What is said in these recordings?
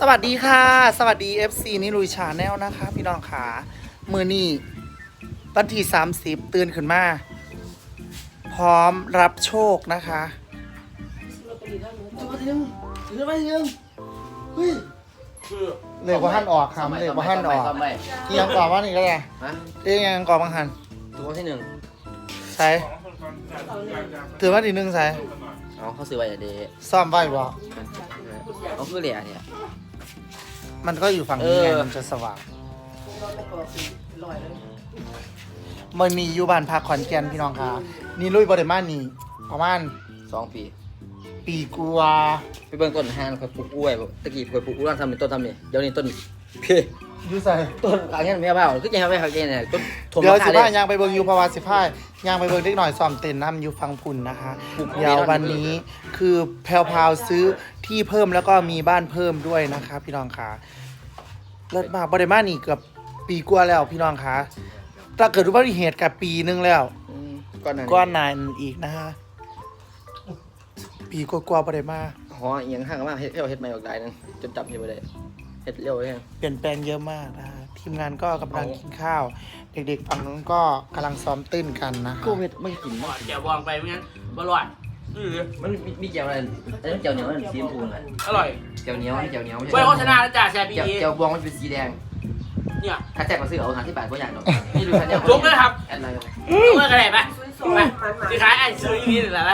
สวัสดีค่ะ สวัสดี FC นี่ลุยชาแนลนะคะ พี่น้องขามือนี่วันที่30 ตื่นขึ้นมา พร้อมรับโชคนะคะถือมาทีนึงถือมาทีนึงเฮ้ยเลยว่าหันออกครับเลยว่าหันออกทำไมเอียงกรอบว่านี่ก็ได้ฮะเอียงกรอบบังหันตัวที่หนึ่งใส่ถือว่าทีหนึงใส่เอาเขาซื้อไว้อะเดซ่อมไว้บ่เอาคือเหลี่ยเนี่ย มันก็อยู่ฝั่งนี้ไงเออ มันจะสว่างมันมีอยู่บ้านพักขอนแก่นพี่น้องค่ะ นี่ลุยบริมานี่ประมาณสองปี ปีกัวาไปเบิ่งต้นห้างคอยปลูกกล้วยบอกตะกี้คอยปลูกกล้วยทำเป็นต้นทำนี่เดี๋ยวนี้ต้นเพ่อยู่ใส่ต้นกลางเงี้ยไม่เอาเปล่าคือจะทำให้เขาเงี้ยเนี่ยต้นถมเดี๋ยวราคาสิเลพายยางไปเบิงอยู่เพราะว่าสิพา ยยางไปเบิงเล็กหน่อยซ้อมเต้นน้ำอยู่ฟังพุ่นนะคะปลูกเดี๋ยววันนี้คือแพลวพราวซื้อที่เพิ่มแล้วก็มีบ้านเพิ่มด้วยนะคะ พี่น้องค่ะเลิศมากบริมานี่เกือบปีกว่าแล้วพี่น้องค่ะถ้าเกิดอุบัติเหตุกับปีนึงแล้วอืมก้อนนั้นก้อนนานอีกนะฮะปีกว่าๆบริมาหอเอียงห้างมากเฮ็ดเฮ็ดเฮ็ดไม่ออกได้นึงจนจับเฮ็ดไม่ได้เฮ็ดเร็วเลยเปลี่ยนแปลงเยอะมากนะฮะ ทีมงานก็กำลังกินข้าว เด็กๆฝั่งนู้นก็กำลังซ้อมเต้นกันนะฮะกูเฮ็ดไม่กินบมั้อดแกวบองไปไม่งั้นบอลอดอือมันมีมีแจ่วอะไรไอ้นั่นแจ่วเหนียวนั่นสีชมพูน่ะอร่อยแจ่วเหนียวนี่แจ่วเหนียวไว้โฆษณาแล้วจ้าแชร์พีแจ่วอีแจ่วบองมันเป็นสีแดงเนี่ยถ้าแจกมาซื้อเอาหาที่บาทก็อย่างหรอกนี่ดูฉันเนี่ยลุกเลยครับแอดไลน์ลุกเลยกันไหนไปไปที่ขายไอ้ซื้ออย่างนี้เลยไหม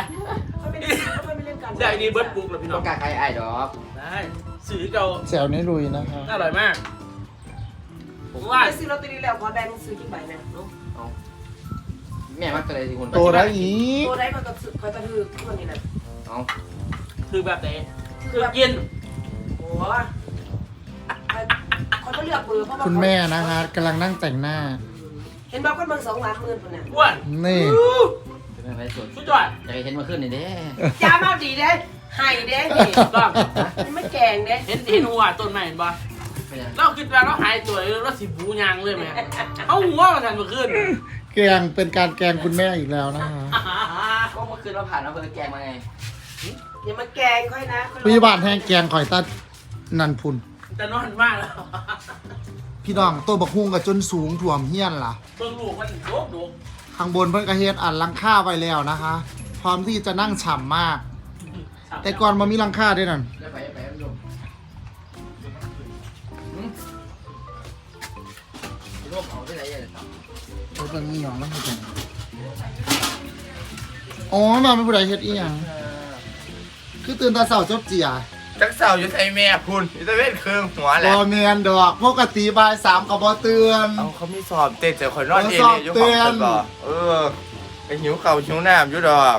ใช่ดีเบิร์ดบุกเลยพี่น้ต้อองงการใครไอ้ดอกได้ซื้อเก่าแซวนี่ลุยนะคะ อร่อยมาก ผมว่าไปซื้อลอตเตอรี่แล้วขอแบ่งซื้อกี่ใบนะเอาแม่มักจะเลยสิคุณโตแล้วอีกตัวได้มากับซื้อคอยตะลือทุกวันนี้นะเอาคือแบบไหนคือกินโอ้เขาก็เลือกเบอร์เพราะว่าคุณแม่นะคะกำลังนั่งแต่งหน้า เห็นบอกกันเบอร์สองล้านหมื่นคนน่ะอ้วนนี่ เป็นอะไรสดสุดยอดอยากให้เห็นมาขึ้นนี่เด้จ้ามาดีเด้ไห้เด้นี่ต้องนี่ไม่แกงเด้เห็นเห็นหัวต้นไม้เห็นปะ เป็นยังเราคิดว่าเราหายตัวเราสิบูยางเลยไหมเขาหัวมาทันเมื่อคืนแกงเป็นการแกงคุณแม่อีกแล้วนะคะ ก็เมื่อคืนเราผ่านอำเภอแกงมาไงอย่ามาแกงค่อยนะพยาบาลแห้งแกงข่อยตัดนันพุน จะนอนมากแล้วพี่น้องตัวบักฮุงกับจนสูงถ่วมเฮี้ยนล่ะเบิ่งลูกมันโดกโดกข้างบนเพิ่นกระเฮ็ดอัดหลังคาไว้แล้วนะคะ พร้อมที่จะนั่งฉ่ำมาก แต่ก่อนมามีหลังคาด้วยนั่น ได้ไป รถมันมีหยองแล้วมันอ๋อมาเป็นผู้ใดเฮ็ดอีหยังคือตื่นแตาเช้าจบเจียจักเสาอยู่ไทยแม่คุณอิตาเวนเครื่องหัวแหบ่ละแม่นดอกปกติบ่ายสามก็บ่เตือนเอาเขามีสอบเต้นแต่คอยนอนเอเออสอบเล่อยู่เตืของอนฉันบ่เออไปหิวเข่าวหิวน้ำอยู่ดอก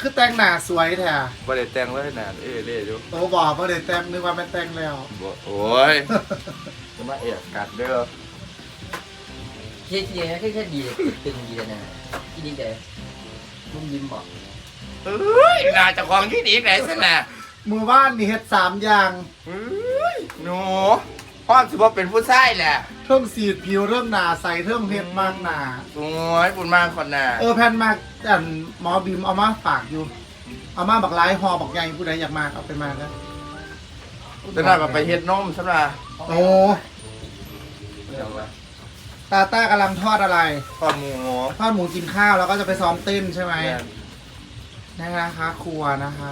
คือแต่งหน้าสวยแท้บ่ได้แต่งเลยนะเอเล่อยู่โตบอกบ่ได้แต่งนึกว่าแม่นแต่งแล้วบ่โอ้ยจะมาเอะกัดเด้อ เที่ยที่แค่แค่ดีเลยตึงดีเลยนะที่ดีแต่มึงยิ้มบอกเอ้ยน่าจะของที่ดีไหนซะน่ะมือบ้านนี่เฮ็ดสามอย่างเอ้ยหนูพ่อสิบ่เป็นผู้ชายแหละเทิงสีดผิวเทิงหน้าใสเทิงเฮ็ดมากหน้าสวยบุญมากคนน่ะเออแผ่นมากอันหมอบิมเอามาฝากอยู่ เอามาบักหลายห่อบักใหญ่ผู้ใดอยากมาเอาไปมาแล้วจะน่ามาไปเฮ็ดนมซะน่ะโอ้ ตาต้ากำลังทอดอะไร ทอดหมูทอดหมูกินข้าวแล้วก็จะไปซ้อมเต้นใช่ไหมแม่นะคะ ครัวนะคะ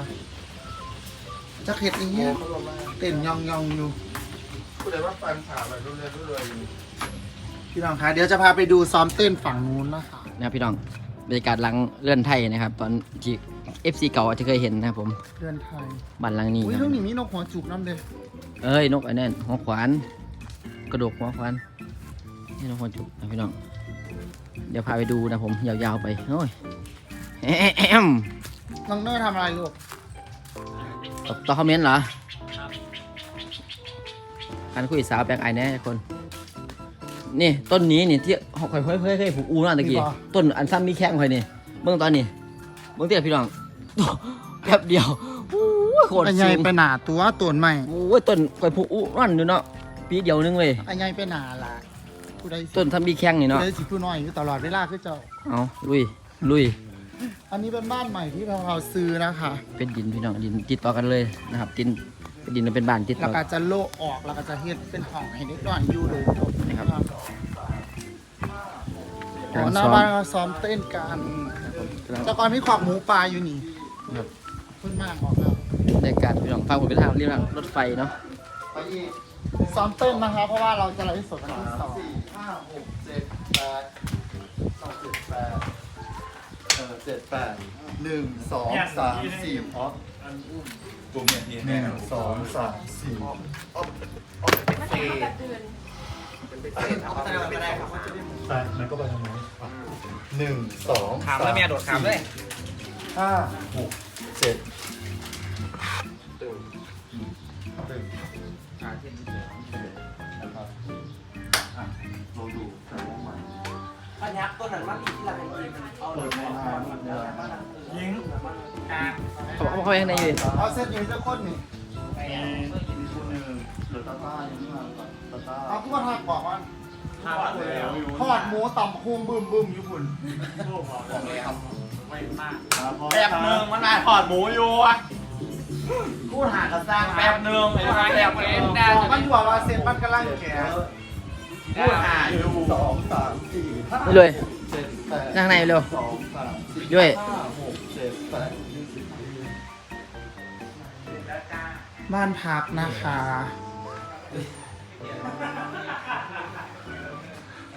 จะเข็ดอีกหมูเนี่ยเขาลงมาเต้นยองยองๆอยู่ผู้ใดว่าฟันผ่าไปรู้เลยรู้เลยพี่น้องคะเดี๋ยวจะพาไปดูซ้อมเต้นฝั่งนู้นนะคะนะครับพี่น้องบรรยากาศหลังเลื่อนไทยนะครับ ตอนที่ FC เก่าอาจจะเคยเห็นนะครับผมเพื่อนไทยบ้านหลังนี้อุ้ยนะเรื่องนี้มีนกหัวจุกน้ำเด้เอ้ยนกอันนั้นหัวขวาน กระดูกหัวขวาน นี่นกหัวจุกนะพี่น้อง เดี๋ยวพาไปดูนะผมยาวๆไปโอ้ยแอมน้องเนอร์ทำอะไรลูกตอบตอบคอมเมนต์เหรอการคุยสาวแบงไอแน่คน นี่ต้นนี้นี่ที่เขาเคยเคยเคยเคยผูกอูนั่นตะกี้ ต้นอันซ้ำมีแข้งคอยนี่ เบื้องตอนนี้เบื้องเตี้ยพี่น้องแป๊บเดียวโอ้ยโคตรไอ้สูใหญ่งไปหนาตัวต้นใหม่โอ้ยต้นคอยผูกอูนั่นอยู่เนาะปีเดียวนึงเว้ยไอ้ใหญ่ไปหนาล่ะ ผู้ใดสิต้นทำมีแข้งนี่ผู้เนาะ ใดสิผู้น้อยอยู่ตลอดเวลาคือเจ้า เอาลุย ลุย อันนี้เป็นบ้านใหม่ที่เราเราซื้อนะคะ เป็นดินพี่น้องดินติดต่อกันเลยนะครับ ดินดินมันเป็นบ้านติดแล้วก็จะโละออกแล้วก็จะเฮ็ดเป็นห้องให้เด็กน้อยอยู่เลยนะครับอ๋อหน้าบ้านก็ซ้อมเต้นกันเจ้าก่อนมีขวากหมูปลาอยู่นี่ครับ เพิ่นมากบอกแล้วในการพี่น้องฟังผมเป็นทางเรียกว่ารถไฟเนาะไปอีก ซ้อมเต้นนะครับเพราะว่าเราจะไลฟ์สดวันที่สองสี่ห้าหกเจ็ดแปดสองเจ็ดแปดเออเจ็ดแปดหนึ่งสองสามสี่ออฟตัวเมียทีหนึ่งสองสามสี่ใช่มันก็ไปทางไหนหนึ่งสองถามแล้วเมียโดดถามเลยห้าหกเจ็ดเรา ปัญญาต้นนั้นมันที่เราเป็นเปิดไม่ได้มันเดินยิงเขาบอกเขาเข้าไปข้างในอยู่ดิเอาเส้นอยู่เจ้าคนนี่มีคนหนึ่งเหลือตาต้ายังไม่มาก่อนตาต้าเอาทุกคนหักบอกว่าทาดแล้วทอดหมูต่ำคุงบึ้มบึ้มอยู่พุ่นแป๊บนึงมันนายถอดหมูอยู่อะพูดหากระสร้างแป๊บนึงไอ้นายแบบเล่นได้บอกมันอยู่ว่าเส้นมันกำลังแก่พูดหาอยู่ สองสามสี่ห้านี่เลยเจ็ดแปดนั่งในเร็ว สองสามสี่ด้วย ห้าหกเจ็ดแปดบ้านพักนะคะ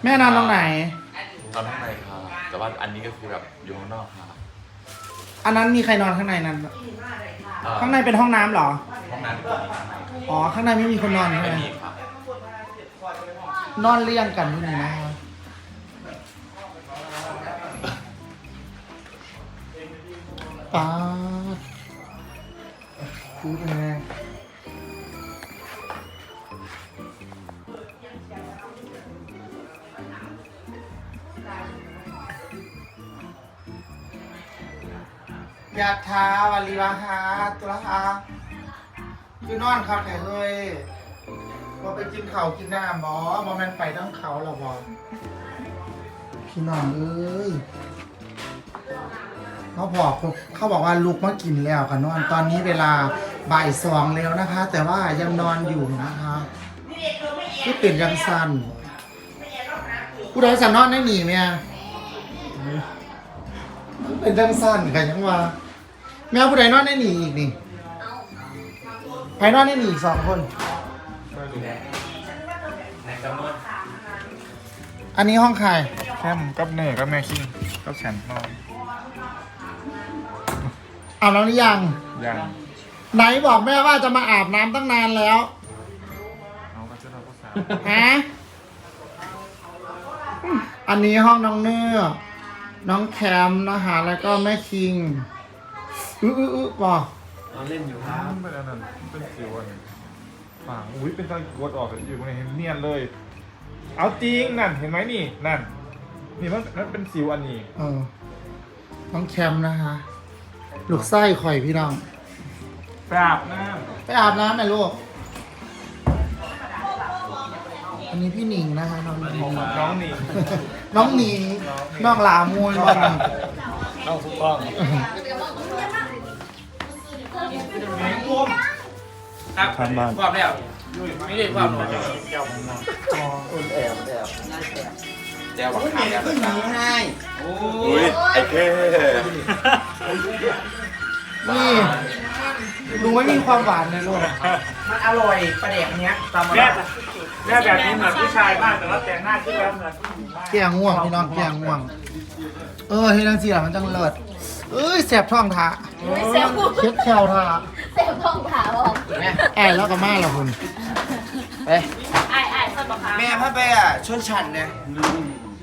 แม่นอนตรงไหน นอนข้างในครับแต่ว่าอันนี้ก็คือแบบอยู่ข้างนอกครับอันนั้นมีใครนอนข้างในนั้นเอ่อข้างในเป็นห้องน้ำเหรอ ห้องน้ำอยู่ตรงนี้ข้างในอ๋อ ข้างในไม่มีคนนอนใช่ไหมไม่มีครับ นอนเรียงกันที่นี่นะครับป้าดคือเป็นไงยาทาวาลีวาหาตุลาหาคือนอนครับแต่เฮ้ย ว่ไปกินเขาวกินน้ำบอบอแมนไปต้องเขาหรอบอพี่น้องเอ้ยเขาบอกเขาบอกว่าลุกมากินแล้วค่ะนอนตอนนี้เวลาบ่ายสองแล้วนะคะ แต่ว่ายังนอนอยู่นะคะที่เป็นยังสั้นผู้ใดสันนอนได้หนีไหมอะเป็นยังสั้นกันยังว่าแมวผู้ใดนอนได้หนีอีกนี่ใครนอนได้หนีอีกสองคน อันนี้ห้องใครแค่มกับเนยกับแม่คิงกับฉันนอนอาบน้ำหรือยังยังไหนบอกแม่ว่าจะมาอาบน้ำตั้งนานแล้วเอาก็จะทำภาษาฮะอันนี้ห้องน้องเนื้อน้องแคมนะคะแล้วก็แม่คิงอื้ออื้ออื้อบอกมันเป็นอันนั้นเป็นสิวอัน นี้ฝั่งอุ้ยเป็นตอนกดออกอยู่ตรงนี้เห็นเนียนเลย เอาจริงนั่นเห็นไหมนี่นั่น นี่มันมันเป็นสิวอันนี้เออน้องแคมนะคะ ลูกไส้ข่อยพี่น้องไปอาบน้ไปอาบน้ำไหมลูก อันนี้พี่หนิงนะคะน้องหนิงำน้องนี่ น้องหนิงน้องหลามูลบ้างน้องถูกต้อง ครับทางบ้าน ความแล้วไม่ได้ความหรอกคนแอบแอบแจ้วหวังคาแล้วอุ้ยไอ้แค่นี่ลุงไม่มีความหวานเลยลูกมันอร่อยประเด็กเนี้ยตามมาแม่แม่แบบนี้เหมือนผู้ชายมากแต่ว่าแต่งหน้าขึ้นแล้วเหมือนผู้หญิงมากแกงง่วงพี่น้องแกงง่วง เออเฮ็ดจังซี่ล่ะมันจังเลิศเอ้ยแสบท้องทะไม่เซลเช็ดแคลทะ เซลท้องขาบอกแอ้แล้วก็มาแล้วคุณเอ้ยไอ้ไอ้สมบัติแม่พ่อไปอะชนฉันเนี่ย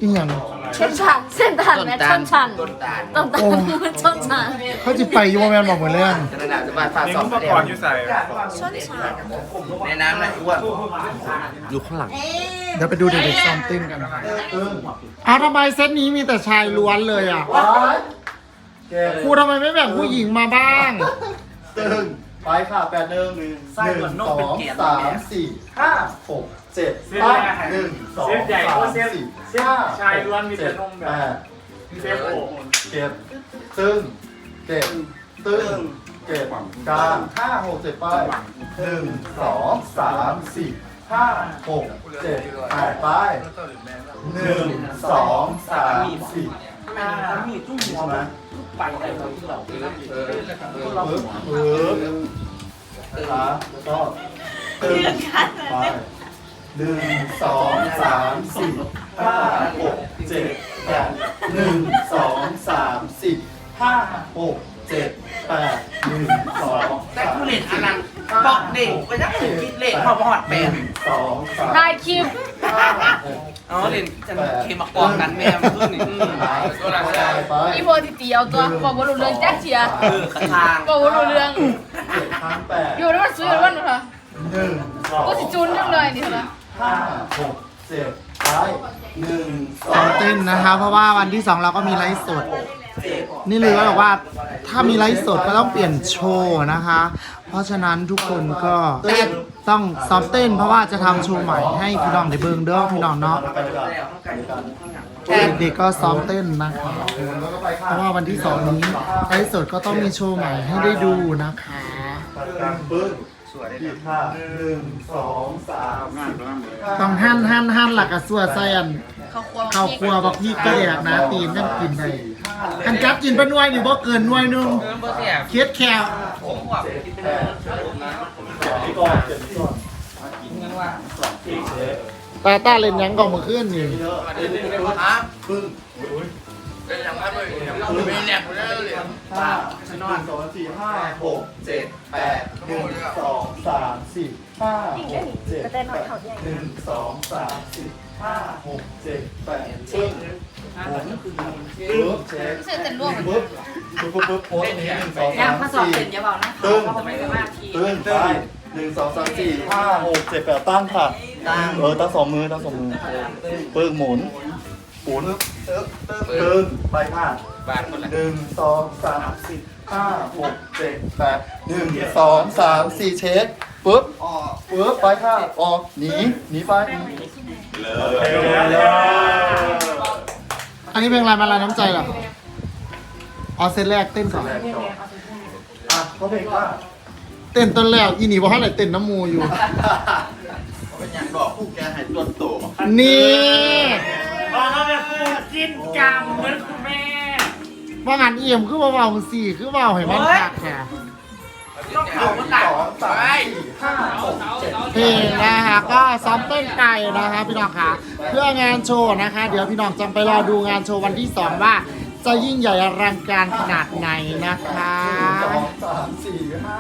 อีหยังชนชันเส้นทันนะชนชันต้นตาลต้นตาลชนชันเขาจะไปอยูว่าแมนบอกหมดเรื่องขนาดจะมาฝากนี่สองเมื่อก่อนอยู่ใส่ชนชันในน้ำนะอ้วนอยู่ข้างหลังเดี๋ยวไปดูเด็กๆซ้อมเต้นกันอ้าวทำไมเซตนี้มีแต่ชายล้วนเลยอะแกครูทำไมไม่แบ่งผู้หญิงมาบ้าง ตึงไปค่ะแปดหนึ่งหนึ่งสองสามสี่ห้าหกเจ็ดแปดหนึ่งสองสามสี่ห้าชายล้วนมีแต่นมแบแปบดเซฟโอเก็บตึงเก็บตึงเจ็ดกลางห้าหกเจ็ดไปหนึ่งสองสามสี่ห้าหกเจ็ดแปดไปหนึ่งสองสามสี่ห้ามีจุ้งหัวไหมไปอะไรเราเราปึ๊บปึ๊บขาแล้วก็ตึงไปหนึ่งสองสามสี่ห้าหกเจ็ดแปดหนึ่งสองสามสี่ห้าหกเจ็ดแปดหนึ่งสองแต่กูเล่นอันนั้นบอกเด็กก็ยังถึงคิดเล่นพอพอดเป็นสองสามถ่ายคลิปห้าหก อ๋อเล่นจะเคมากองกันแม่มันขึ้นนี่อืมไปไปอีโพติตีเอาตัวบอกว่ารู้เรื่องแจ๊กเชียร์เออกระทางบอกว่ารู้เรื่อง เจ็ดพันแปดอยู่แล้วมันซื้อแล้วมันเหรอหนึ่งสองกูสิจูนจังเลยนี่เหรอห้าหกเจ็ดไปหนึ่งสอซ้องมเต้นนะคะ เพราะว่าวันที่สองเราก็มีไลฟ์สด นี่เลยก็บอกว่าถ้ามีไลฟ์สดก็ต้องเปลี่ยนโชว์นะคะ เพราะฉะนั้นทุกคนก็ต้องซ้อมเต้นเพราะว่าจะทำโชว์ใหม่ให้พี่น้องได้เบิ่งเด้อพี่น้องเนาะเด็กๆก็ซ้อมเต้นนะคะแล้วก็ไปเพค่ะราะว่าวันที่สองนี้ไลฟ์สดก็ต้องมีโชว์ใหม่ให้ได้ดูนะคะตัดกันปึ้งสวยดีค่ะหนึ่งสองสามสี่ต้องหั่นหั่นหั่นหลักกับสัวใส่อันเขาควงข้าวครัวบักพี่กระแดกนะตีนนั่นกินได้อันจับกินเป็นหน่วยนี่บ่เกินหน่วยหนึงเออบ่เสียเคียดแคบ ผมว่าเจ็ดแปดเจ็ดนี่ก่อนเจ็ดนี่ก่อนยังว่าตาต้าเล่นยังก่อนมื่อคืนนี่เยอะเล่นได้บ่ครับปึ้งเล่นยังไงบ่ยังไม่แลกบ่ได้เลยห้าหนึ่งสองสี่ห้าหกเจ็ดแปดหนึ่งสองสามสี่ห้าหกเจ็ดแปดหนึ่งสองสามสี่ห้าหกเจ็ดแปด ปึ้งปึ๊บเช็คซื้อเต็นร่วมปึ๊บปึ๊บปึ๊บปึ๊บโพสต์ตรงนี้หนึ่งสองย่าสางมมาสอบสี่เสร็จอย่าบอกนะตึ้งเขาไม่ได้มาทีตึ้งไปหนึ่งสองสามสี่ห้าหกเจ็ดแปดตั้งค่ะตั้งเออตั้งสองมือตั้งสองมือปึ้งหมุนหมุนตึ้งไปค่ะบ้านคนละหนึ่งสองสามสี่ห้าหกเจ็ดแปดหนึ่งสองสามสี่เช็คปึ๊บออกปึ๊บไปค่ะออกหนีหนีไปหนีอั นนี้เป็นอะไรมาลายน้ำใจเหรอเอาเซตแรกเต้นก่อนอะเขาเพลงว่าเต้นต้นแล้วอีนี่บอกให้ไหนเต้นน้ำมูอยู่ เป็นอย่างบอกผู้แกให้ตัวโตนี่บอกเขาเป็นคู่จิ้นกรรมเหมือนคุณแม่ ว่างานเอี่ยมคือเบาๆสี่คือเบาให้มันคักแค่ต้องเขามั นหนักสองสามสี่ห้าหกเพลงนะคะก็ซ้อมเต้นไก่นะคะพี่น้องค่ะเพื่องานโชว์นะคะ เดี๋ยวพี่น้องจำไปรอดูงานโชว์วันที่สองว่า จะยิ่งใหญ่อลังการขนาดไหนนะคะสองสามสี่ห้า